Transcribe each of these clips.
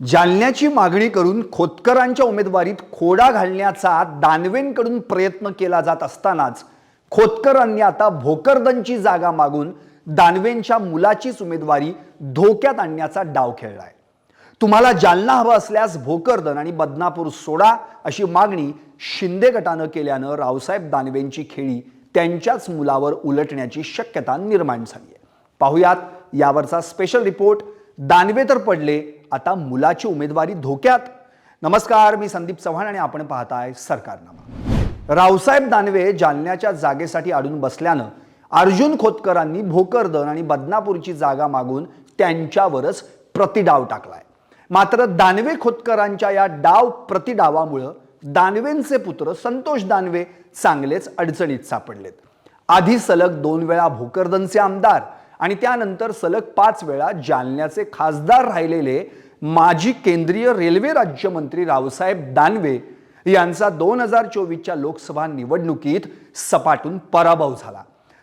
जालन्याची मागणी करून खोतकरांच्या उमेदवारीत खोडा घालण्याचा दानवेंकडून प्रयत्न केला जात असतानाच खोतकरांनी आता भोकरदनची जागा मागून दानवेंच्या मुलाचीच उमेदवारी धोक्यात आणण्याचा डाव खेळलाय. तुम्हाला जालना हवा असल्यास भोकरदन आणि बदनापूर सोडा अशी मागणी शिंदे गटानं केल्यानं रावसाहेब दानवेंची खेळी त्यांच्याच मुलावर उलटण्याची शक्यता निर्माण झाली आहे पाहुयात यावरचा स्पेशल रिपोर्ट दानवे तर पडले आता मुलाची उमेदवारी धोक्यात. नमस्कार मी संदीप चव्हाण आणि आपण पाहताय सरकारनामा. रावसाहेब दानवे जालन्याच्या जागेसाठी अडून बसल्यानं अर्जुन खोतकरांनी भोकरदन आणि बदनापूरची जागा मागून त्यांच्यावरच प्रतिडाव टाकलाय. मात्र दानवे खोतकरांच्या या डाव प्रतिडावामुळं दानवेंचे पुत्र संतोष दानवे चांगलेच अडचणीत सापडलेत. आधी सलग दोन वेळा भोकरदनचे आमदार आणि त्यानंतर सलग पाच वेळा जालन्याचे खासदार राहिलेले माजी केंद्रीय रेल्वे राज्यमंत्री रावसाहेब दानवे यांचा दोन हजार चोवीसच्या लोकसभा निवडणुकीत सपाटून पराभव झाला.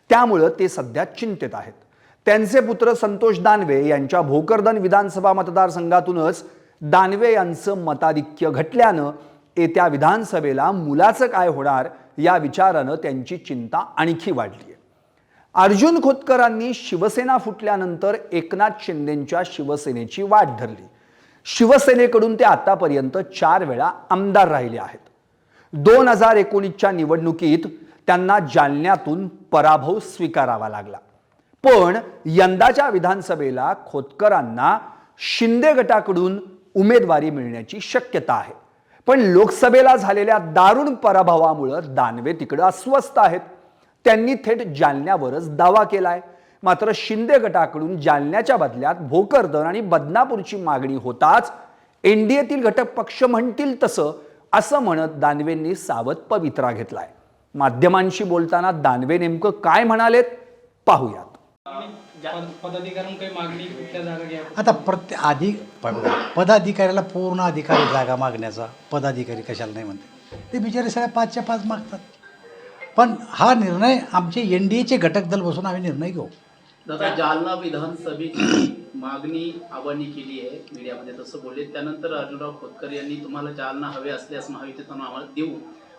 त्यामुळं ते सध्या चिंतेत आहेत. त्यांचे पुत्र संतोष दानवे यांच्या भोकरदन विधानसभा मतदारसंघातूनच दानवे यांचं मताधिक्य घटल्यानं येत्या विधानसभेला मुलाचं काय होणार या विचारानं त्यांची चिंता आणखी वाढली आहे अर्जुन खोतकरांनी शिवसेना फुटल्यानंतर एकनाथ शिंदेंच्या शिवसेनेची वाट धरली. शिवसेनेकडून ते आतापर्यंत चार वेळा आमदार राहिले आहेत. दोन हजार एकोणीसच्या निवडणुकीत त्यांना जालन्यातून पराभव स्वीकारावा लागला. पण यंदाच्या विधानसभेला खोतकरांना शिंदे गटाकडून उमेदवारी मिळण्याची शक्यता आहे. पण लोकसभेला झालेल्या दारुण पराभवामुळं दानवे तिकडं अस्वस्थ आहेत. त्यांनी थेट जालन्यावरच दावा केलाय. मात्र शिंदे गटाकडून जालन्याच्या बदल्यात भोकरदन आणि बदनापूरची मागणी होताच एनडीएतील घटक पक्ष म्हणतील तसं असं म्हणत दानवेंनी सावध पवित्रा घेतलाय. माध्यमांशी बोलताना दानवे नेमकं काय म्हणालेत पाहूयात. आता प्रत्येक आधी पदाधिकाऱ्याला पूर्ण अधिकारी जागा मागण्याचा. पदाधिकारी कशाला नाही म्हणते. ते बिचारे सगळ्या पाचच्या पाच मागतात. पण हा निर्णय आमचे एन डी एचे घटक दल बसून आम्ही निर्णय घेऊ. दादा जालना विधानसभेची मागणी आव्हानी केली आहे मीडियामध्ये तसं बोलले. त्यानंतर अर्जुनराव खोतकर यांनी तुम्हाला जालना हवे असल्यास महायुतीतून आम्हाला देऊ.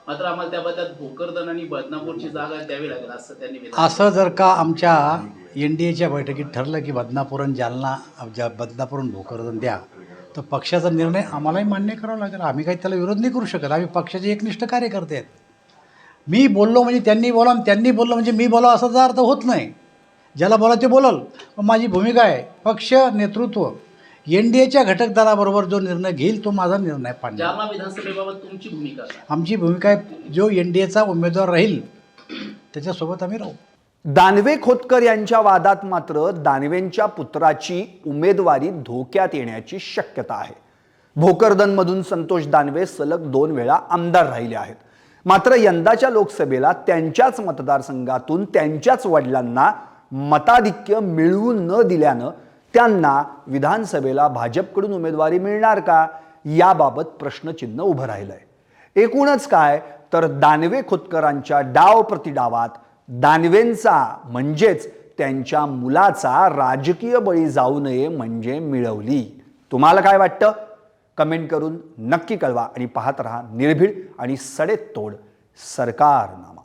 मात्र आम्हाला त्या बदल्यात भोकरदन आणि बदनापूरची जागा द्यावी लागेल असं त्यांनी असं जर का आमच्या एन डी एच्या बैठकीत ठरलं की बदनापूर आणि जालना ज्या बदनापूर आणि भोकरदन द्या तर पक्षाचा निर्णय आम्हालाही मान्य करावा लागेल. आम्ही काही त्याला विरोध नाही करू शकत. आम्ही पक्षाचे एकनिष्ठ कार्यकर्ते आहेत. मी बोललो म्हणजे त्यांनी बोला आणि त्यांनी बोललो म्हणजे मी बोला असा अर्थ होत नाही. ज्याला बोला ते बोलल. पण माझी भूमिका आहे पक्ष नेतृत्व. एन डी एच्या घटक दलाबरोबर जो निर्णय घेईल तो माझा निर्णय जालना विधानसभेबाबत तुमची भूमिका? आमची भूमिका आहे जो एन डी एचा उमेदवार राहील त्याच्यासोबत आम्ही राहू. दानवे खोतकर यांच्या वादात मात्र दानवेंच्या पुत्राची उमेदवारी धोक्यात येण्याची शक्यता आहे. भोकरदनमधून संतोष दानवे सलग दोन वेळा आमदार राहिले आहेत. मात्र यंदाच्या लोकसभेला त्यांच्याच मतदारसंघातून त्यांच्याच वडिलांना मताधिक्य मिळवून न दिल्यानं त्यांना विधानसभेला भाजपकडून उमेदवारी मिळणार का? याबाबत प्रश्नचिन्ह उभं राहिलंय. एकूणच काय? तर दानवे खोतकरांच्या डाव प्रतिडावात दानवेंचा म्हणजेच त्यांच्या मुलाचा राजकीय बळी जाऊ नये म्हणजे मिळवली. तुम्हाला काय वाटतं? कमेंट करून नक्की कळवा आणि पाहत रहा निर्भीड आणि सडेतोड सरकारनामा